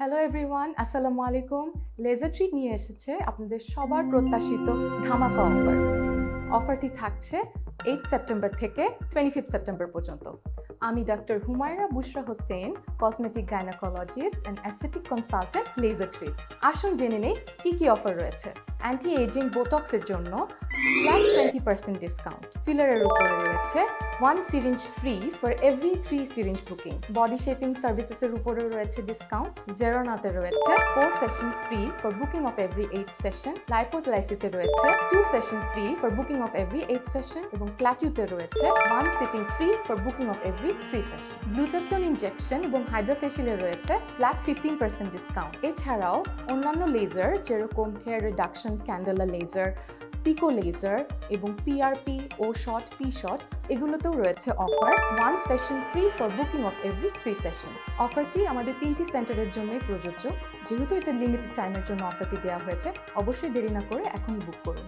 Hello everyone আসসালামু আলাইকুম laser treat নিয়ে এসেছে আপনাদের সবার প্রত্যাশিত ধামাকা অফার অফারটি থাকছে এইট সেপ্টেম্বর থেকে টোয়েন্টি ফিফথ সেপ্টেম্বর পর্যন্ত। আমি doctor Humaira Bushra Hossain cosmetic gynaecologist and aesthetic consultant laser treat আসুন জেনে নেই কী কী অফার রয়েছে। অ্যান্টি এজিং বোটক্সের জন্য ফ্ল্যাট টোয়েন্টি পার্সেন্ট ডিসকাউন্ট ফিলারের উপরে রয়েছে one syringe free for every three syringe booking body shaping সার্ভিসেসের উপরেও রয়েছে ডিসকাউন্ট জেরোনাতে রয়েছে four session free for booking of every eight session লাইপোলাইসিসে রয়েছে two session free for booking of every eight session এবং প্ল্যাটিউতে রয়েছে one sitting free for booking of every three session glutathione injection এবং হাইড্রোফেশিয়ালে রয়েছে ফ্ল্যাট ফিফটিন পার্সেন্ট ডিসকাউন্ট এছাড়াও অন্যান্য laser যেরকম hair reduction candela laser pico laser এবং পিআরপি ও শর্ট পি শর্ট এগুলোতেও রয়েছে offer one session free for booking of every three session অফারটি আমাদের তিনটি সেন্টারের জন্যই প্রযোজ্য। যেহেতু এটা লিমিটেড টাইমের জন্য অফারটি দেওয়া হয়েছে, অবশ্যই দেরি না করে এখনই বুক করুন।